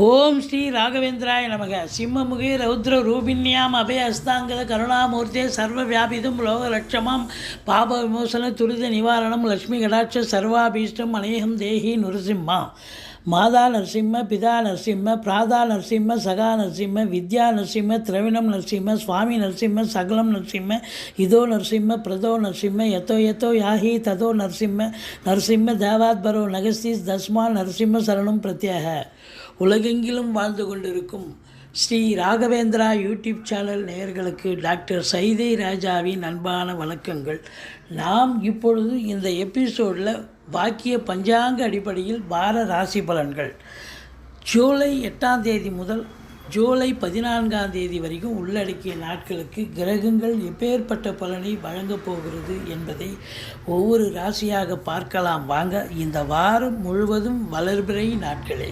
ஓம் ஸ்ரீ ராகவேந்திராய நமக. சிம்மமுகி ரௌத்ர ரூபிண்யாம் அபய அஸ்தாங்கத கருணாமூர்த்தே சர்வ வியாபிதம் லோக லட்சமாம் பாப விமோசன துரித நிவாரணம் லக்ஷ்மி கடாட்ச சர்வாபீஷ்டம் அநேகம் தேகி நுரசிம்மா. மாதா நரசிம்ம பிதா நரசிம்ம பிராதா நரசிம்ம சகா நரசிம்ம வித்யா நரசிம்ம திரவிணம் நரசிம்ம சுவாமி நரசிம்ம சகலம் நரசிம்ம இதோ நரசிம்ம பிரதோ நரசிம்ம எத்தோ எத்தோ யாஹி ததோ நரசிம்ம நரசிம்ம தேவாத்பரோ நகஸ்தீஸ் தஸ்மா நரசிம்ம சரணம் பிரத்யேக. உலகெங்கிலும் வாழ்ந்து கொண்டிருக்கும் ஸ்ரீ ராகவேந்திரா யூடியூப் சேனல் நேயர்களுக்கு டாக்டர் சைதை ராஜாவின் அன்பான வணக்கங்கள். நாம் இப்பொழுது இந்த எபிசோடில் வாக்கிய பஞ்சாங்க அடிப்படையில் வார ராசி பலன்கள். ஜூலை எட்டாம் தேதி முதல் ஜூலை பதினான்காம் தேதி வரைக்கும் உள்ளடக்கிய நாட்களுக்கு கிரகங்கள் எப்பேற்பட்ட பலனை வழங்கப் போகிறது என்பதை ஒவ்வொரு ராசியாக பார்க்கலாம். வாங்க இந்த வாரம் முழுவதும் வளர்பிறை நாட்களே.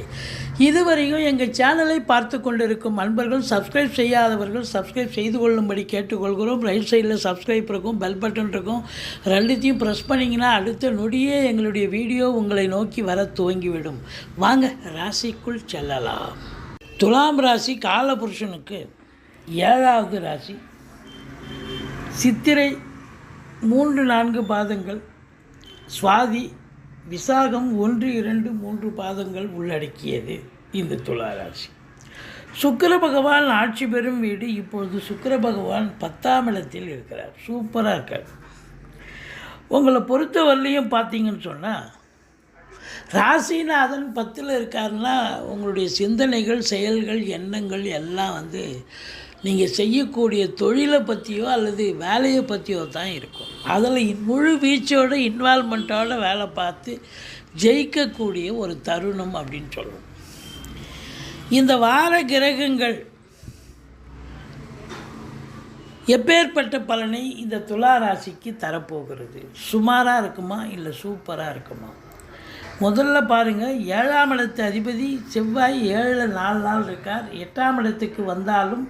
இதுவரையும் எங்கள் சேனலை பார்த்து கொண்டிருக்கும் அன்பர்கள் சப்ஸ்கிரைப் செய்யாதவர்கள் சப்ஸ்கிரைப் செய்து கொள்ளும்படி கேட்டுக்கொள்கிறோம். ரைட் சைடில் சப்ஸ்கிரைப் இருக்கும் பெல் பட்டன் இருக்கும். ரெண்டுத்தையும் ப்ரெஸ் பண்ணிங்கன்னா அடுத்த நொடியே எங்களுடைய வீடியோ உங்களை நோக்கி வர துவங்கிவிடும். வாங்க ராசிக்குள் செல்லலாம். துலாம் ராசி காலபுருஷனுக்கு ஏழாவது ராசி. சித்திரை மூன்று நான்கு பாதங்கள். சுவாதி விசாகம் ஒன்று இரண்டு மூன்று பாதங்கள் உள்ளடக்கியது இந்த துலா ராசி. சுக்கர பகவான் ஆட்சி பெறும் வீடு இப்பொழுது சுக்கர பகவான் பத்தாம் இடத்தில் இருக்கிறார். சூப்பராக இருக்கார். உங்களை பொறுத்தவரையிலையும் பார்த்தீங்கன்னு சொன்னால் ராசிநாதன் பத்தில் இருக்காருன்னா உங்களுடைய சிந்தனைகள் செயல்கள் எண்ணங்கள் எல்லாம் வந்து நீங்கள் செய்யக்கூடிய தொழிலை பற்றியோ அல்லது வேலையை பற்றியோ தான் இருக்கும். அதில் முழு வீச்சோட இன்வால்மெண்ட்டோட வேலை பார்த்து ஜெயிக்கக்கூடிய ஒரு தருணம் அப்படின்னு சொல்லுவோம். இந்த வார கிரகங்கள் எப்பேற்பட்ட பலனை இந்த துலா ராசிக்கு தரப்போகிறது? சுமாராக இருக்குமா? இல்லை சூப்பராக இருக்குமா? முதல்ல பாருங்கள் ஏழாம் இடத்து அதிபதி செவ்வாய் ஏழில் நாலு நாள் இருக்கார். எட்டாம் இடத்துக்கு வந்தாலும்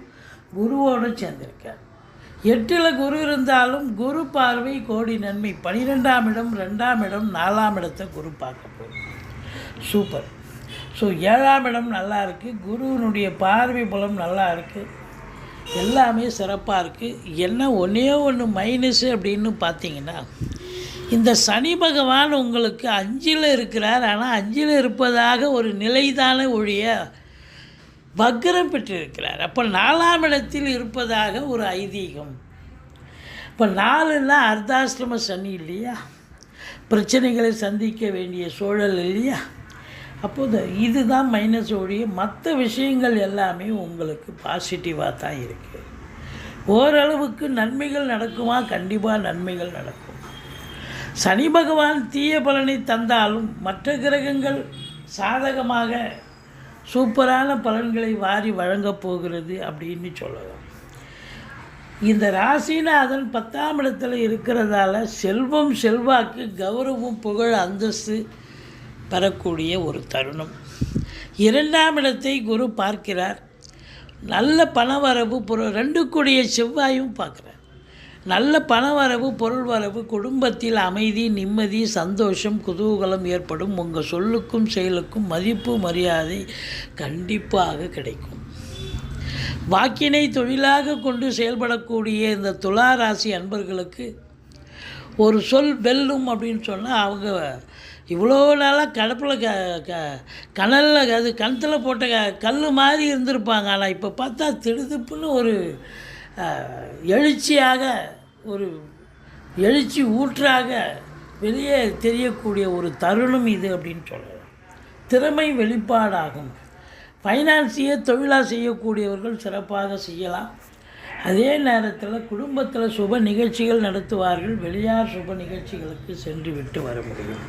குருவோடு சேர்ந்திருக்கார். எட்டில் குரு இருந்தாலும் குரு பார்வை கோடி நன்மை. பனிரெண்டாம் இடம் ரெண்டாம் இடம் நாலாம் இடத்தை குரு பார்க்க போகும் சூப்பர் ஸோ ஏழாம் இடம் நல்லா இருக்குது குருவினுடைய பார்வை புலம் நல்லா இருக்குது எல்லாமே சிறப்பாக இருக்குது என்ன ஒன்றே ஒன்று மைனஸு அப்படின்னு பார்த்தீங்கன்னா இந்த சனி பகவான் உங்களுக்கு அஞ்சில் இருக்கிறார் ஆனால் அஞ்சில் இருப்பதாக ஒரு நிலைதான ஒழிய வக்ரம் பெற்றிருக்கிறார். அப்போ நாலாம் இடத்தில் இருப்பதாக ஒரு ஐதீகம். இப்போ நாலுன்னா அர்த்தாசிரம சனி இல்லையா? பிரச்சனைகளை சந்திக்க வேண்டிய சூழல் இல்லையா? அப்போது இதுதான் மைனஸ் ஒழிய மற்ற விஷயங்கள் எல்லாமே உங்களுக்கு பாசிட்டிவாக தான் இருக்குது ஓரளவுக்கு நன்மைகள் நடக்குமா? கண்டிப்பாக நன்மைகள் நடக்கும். சனி பகவான் தீய பலனை தந்தாலும் மற்ற கிரகங்கள் சாதகமாக சூப்பரான பலன்களை வாரி வழங்கப் போகிறது அப்படின்னு சொல்லலாம். இந்த ராசிநாதன் பத்தாம் இடத்துல இருக்கிறதால செல்வம் செல்வாக்கு கௌரவம் புகழ் அந்தஸ்து பெறக்கூடிய ஒரு தருணம். இரண்டாம் இடத்தை குரு பார்க்கிறார். நல்ல பணவரவு புற ரெண்டு கூடிய செவ்வாயும் பார்க்குறார். நல்ல பணவரவு பொருள் வரவு குடும்பத்தில் அமைதி நிம்மதி சந்தோஷம் குதூகலம் ஏற்படும். உங்கள் சொல்லுக்கும் செயலுக்கும் மதிப்பு மரியாதை கண்டிப்பாக கிடைக்கும். வாக்கினை தொழிலாக கொண்டு செயல்படக்கூடிய இந்த துலா ராசி அன்பர்களுக்கு ஒரு சொல் வெல்லும் அப்படின்னு சொன்னால் அவங்க இவ்வளோ நாளாக கடப்பில் க க கணலில் அது கணத்தில் போட்ட க கல் மாதிரி இருந்திருப்பாங்க. ஆனால் இப்போ பார்த்தா திடுதுப்புன்னு ஒரு எழுச்சியாக ஒரு எழுச்சி ஊற்றாக வெளியே தெரியக்கூடிய ஒரு தருணம் இது அப்படின்னு சொல்லலாம். திறமை வெளிப்பாடாகும். ஃபைனான்ஸையே தொழிலாக செய்யக்கூடியவர்கள் சிறப்பாக செய்யலாம். அதே நேரத்தில் குடும்பத்தில் சுப நிகழ்ச்சிகள் நடத்துவார்கள். வெளியார் சுப நிகழ்ச்சிகளுக்கு சென்று விட்டு வர முடியும்.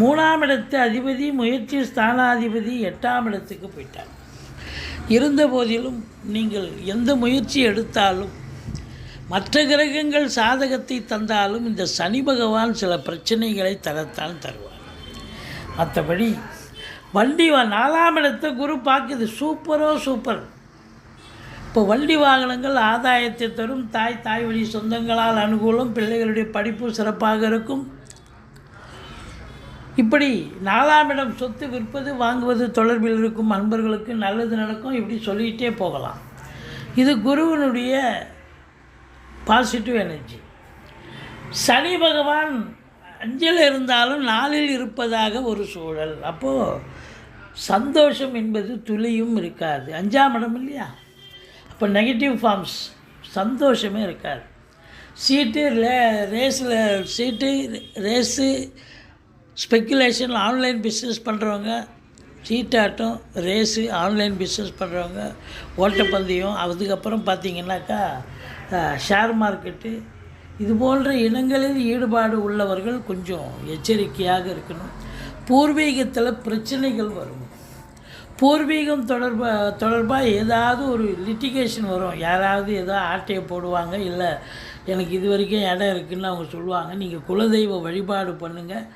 மூணாம் இடத்து அதிபதி முயற்சி ஸ்தானாதிபதி எட்டாம் இடத்துக்கு போயிட்டார் இருந்த போதிலும் நீங்கள் எந்த முயற்சி எடுத்தாலும் மற்ற கிரகங்கள் சாதகத்தை தந்தாலும் இந்த சனி பகவான் சில பிரச்சனைகளை தரத்தான் தருவார். மற்றபடி வண்டி வா நாலாம் இடத்தை குரு பார்க்குது சூப்பரோ சூப்பர். இப்போ வண்டி வாகனங்கள் ஆதாயத்தை தரும் தாய் தாய் வழி சொந்தங்களால் அனுகூலம் பிள்ளைகளுடைய படிப்பு சிறப்பாக இருக்கும். இப்படி நாலாம் இடம் சொத்து விற்பது வாங்குவது தொடர்பில் இருக்கும் அன்பர்களுக்கு நல்லது நடக்கும். இப்படி சொல்லிகிட்டே போகலாம். இது குருவினுடைய பாசிட்டிவ் எனர்ஜி சனி பகவான் அஞ்சில் இருந்தாலும் நாளில் இருப்பதாக ஒரு சூழல். அப்போது சந்தோஷம் என்பது துளியும் இருக்காது. அஞ்சாம் இடம் இல்லையா? அப்போ நெகட்டிவ் ஃபார்ம்ஸ் சந்தோஷமே இருக்காது. சீட்டு ரே ரேஸில் சீட்டு ரேஸு ஸ்பெக்குலேஷன் ஆன்லைன் பிஸ்னஸ் பண்ணுறவங்க சீட்டாட்டம் ரேஸு ஆன்லைன் பிஸ்னஸ் பண்ணுறவங்க ஓட்டப்பந்தயம் அதுக்கப்புறம் பார்த்தீங்கன்னாக்கா ஷேர் மார்க்கெட்டு இது போன்ற இனங்களில் ஈடுபாடு உள்ளவர்கள் கொஞ்சம் எச்சரிக்கையாக இருக்கணும். பூர்வீகத்தில் பிரச்சனைகள் வரும். பூர்வீகம் தொடர்பா தொடர்பாக ஏதாவது ஒரு லிட்டிகேஷன் வரும். யாராவது ஏதோ ஆட்டையை போடுவாங்க இல்லை எனக்கு இது வரைக்கும் இடம் இருக்குதுன்னு அவங்க சொல்லுவாங்க. நீங்கள் குலதெய்வ வழிபாடு பண்ணுங்கள்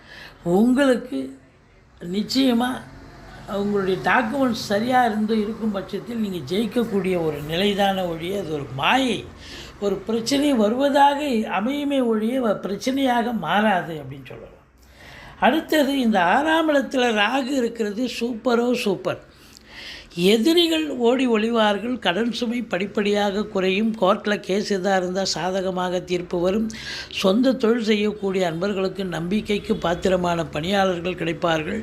உங்களுக்கு நிச்சயமாக உங்களுடைய டாக்குமெண்ட்ஸ் சரியாக இருந்து இருக்கும் பட்சத்தில் நீங்கள் ஜெயிக்கக்கூடிய ஒரு நிலைதான ஒழிய அது ஒரு மாயை. ஒரு பிரச்சனை வருவதாக அமையுமே ஒழிய வ- பிரச்சனையாக மாறாது அப்படின்னு சொல்லலாம். அடுத்தது இந்த ஆறாம் இடத்தில் ராகு இருக்கிறது சூப்பரோ சூப்பர் எதிரிகள் ஓடி ஒளிவார்கள் கடன் சுமை படிப்படியாக குறையும் கோர்ட்டில் கேஸ் எதாக இருந்தால் சாதகமாக தீர்ப்பு வரும். சொந்த தொழில் செய்யக்கூடிய அன்பர்களுக்கு நம்பிக்கைக்கு பாத்திரமான பணியாளர்கள் கிடைப்பார்கள்.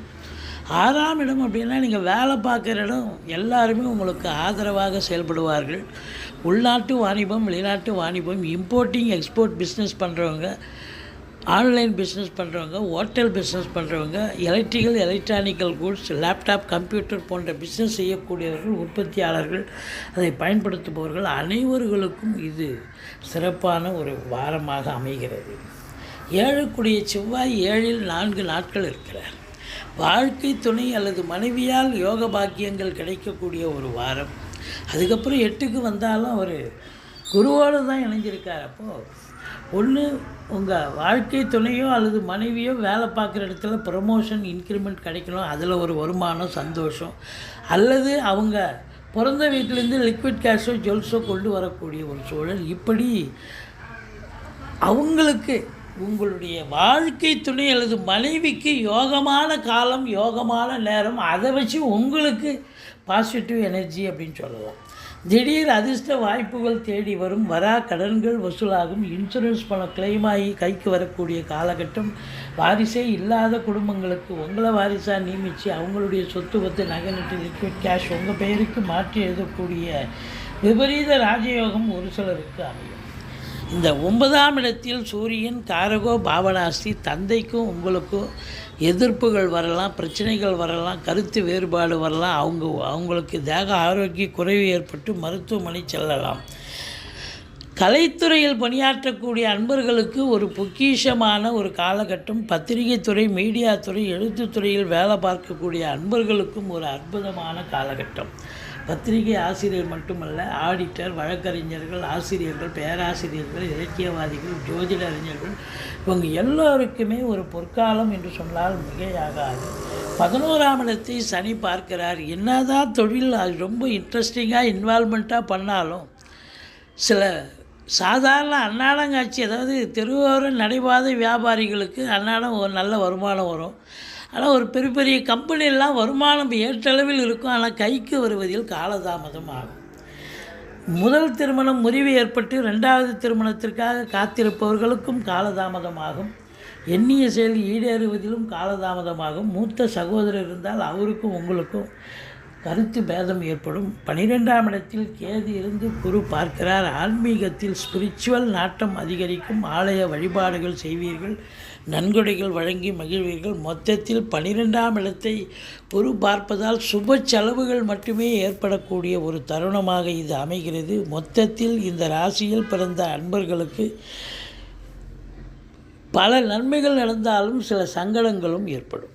ஆறாம் இடம் அப்படின்னா நீங்கள் வேலை பார்க்குற இடம் எல்லாருமே உங்களுக்கு ஆதரவாக செயல்படுவார்கள். உள்நாட்டு வாணிபம் வெளிநாட்டு வாணிபம் இம்போர்ட்டிங் எக்ஸ்போர்ட் பிஸ்னஸ் பண்ணுறவங்க ஆன்லைன் பிஸ்னஸ் பண்ணுறவங்க ஹோட்டல் பிஸ்னஸ் பண்ணுறவங்க electrical electronical goods laptop computer போன்ற பிஸ்னஸ் செய்யக்கூடியவர்கள் உற்பத்தியாளர்கள் அதை பயன்படுத்துபவர்கள் அனைவர்களுக்கும் இது சிறப்பான ஒரு வாரமாக அமைகிறது. ஏழுக்குடிய செவ்வாய் ஏழில் நான்கு நாட்கள் இருக்கிறார். வாழ்க்கை துணை அல்லது மனைவியால் யோக பாக்கியங்கள் கிடைக்கக்கூடிய ஒரு வாரம். அதுக்கப்புறம் எட்டுக்கு வந்தாலும் அவர் குருவோடு தான் இணைஞ்சிருக்கார். அப்போது ஒன்று உங்கள் வாழ்க்கை துணையோ அல்லது மனைவியோ வேலை பார்க்குற இடத்துல ப்ரமோஷன் இன்க்ரிமெண்ட் கிடைக்கணும். அதில் ஒரு வருமானம் சந்தோஷம். அல்லது அவங்க பிறந்த வீட்டிலேருந்து லிக்விட் கேஷோ ஜுவல்ஸோ கொண்டு வரக்கூடிய ஒரு சூழல். இப்படி அவங்களுக்கு உங்களுடைய வாழ்க்கை துணை அல்லது மனைவிக்கு யோகமான காலம் யோகமான நேரம் அதை வச்சு உங்களுக்கு பாசிட்டிவ் எனர்ஜி அப்படின்னு சொல்லலாம். திடீர் அதிர்ஷ்ட வாய்ப்புகள் தேடி வரும். வரா கடன்கள் வசூலாகும். இன்சூரன்ஸ் பணம் claim ஆகி கைக்கு வரக்கூடிய காலகட்டம். வாரிசே இல்லாத குடும்பங்களுக்கு உங்களை வாரிசாக நியமித்து அவங்களுடைய சொத்து பத்து நகை நட்டு லிக்விட் கேஷ் உங்கள் பெயருக்கு மாற்றி எழுதக்கூடிய விபரீத ராஜயோகம் ஒரு சிலருக்கு அமையும். இந்த ஒன்பதாம் இடத்தில் சூரியன் காரகோ பாவனாஸ்தி தந்தைக்கும் உங்களுக்கும் எதிர்ப்புகள் வரலாம் பிரச்சனைகள் வரலாம் கருத்து வேறுபாடு வரலாம். அவங்க அவங்களுக்கு தேக ஆரோக்கிய குறைவு ஏற்பட்டு மருத்துவமனை செல்லலாம். கலைத்துறையில் பணியாற்றக்கூடிய அன்பர்களுக்கு ஒரு பொக்கிஷமான ஒரு காலகட்டம். பத்திரிகை துறை மீடியா துறை எழுத்துத் துறையில் வேலை பார்க்கக்கூடிய அன்பர்களுக்கும் ஒரு அற்புதமான காலகட்டம். பத்திரிகை ஆசிரியர் மட்டுமல்ல ஆடிட்டர் வழக்கறிஞர்கள் ஆசிரியர்கள் பேராசிரியர்கள் இலக்கியவாதிகள் ஜோதிட அறிஞர்கள் இவங்க எல்லோருக்குமே ஒரு பொற்காலம் என்று சொன்னால் மிகையாகாது. பதினோராம் இடத்தை சனி பார்க்கிறார். என்னதான் தொழில் அது ரொம்ப இன்ட்ரெஸ்டிங்காக இன்வால்மெண்ட்டாக பண்ணாலும் சில சாதாரண அன்னாடங்காட்சி அதாவது தெருவோர நடைபாதை வியாபாரிகளுக்கு அன்னாடம் ஒரு நல்ல வருமானம் வரும். ஆனால் ஒரு பெரிய பெரிய கம்பெனியெல்லாம் வருமானம் ஏற்றளவில் இருக்கும். ஆனால் கைக்கு வருவதில் காலதாமதம் ஆகும். முதல் திருமணம் முறிவு ஏற்பட்டு ரெண்டாவது திருமணத்திற்காக காத்திருப்பவர்களுக்கும் காலதாமதமாகும் எண்ணிய செயல் ஈடேறுவதிலும் காலதாமதமாகும் மூத்த சகோதரர் இருந்தால் அவருக்கும் உங்களுக்கும் கருத்து பேதம் ஏற்படும். பனிரெண்டாம் இடத்தில் கேது இருந்து குரு பார்க்கிறார். ஆன்மீகத்தில் ஸ்பிரிச்சுவல் நாட்டம் அதிகரிக்கும். ஆலய வழிபாடுகள் செய்வீர்கள். நன்கொடைகள் வழங்கி மகிழ்வீர்கள். மொத்தத்தில் பனிரெண்டாம் இடத்தை குரு பார்ப்பதால் சுப செலவுகள் மட்டுமே ஏற்படக்கூடிய ஒரு தருணமாக இது அமைகிறது. மொத்தத்தில் இந்த ராசியில் பிறந்த அன்பர்களுக்கு பல நன்மைகள் நடந்தாலும் சில சங்கடங்களும் ஏற்படும்.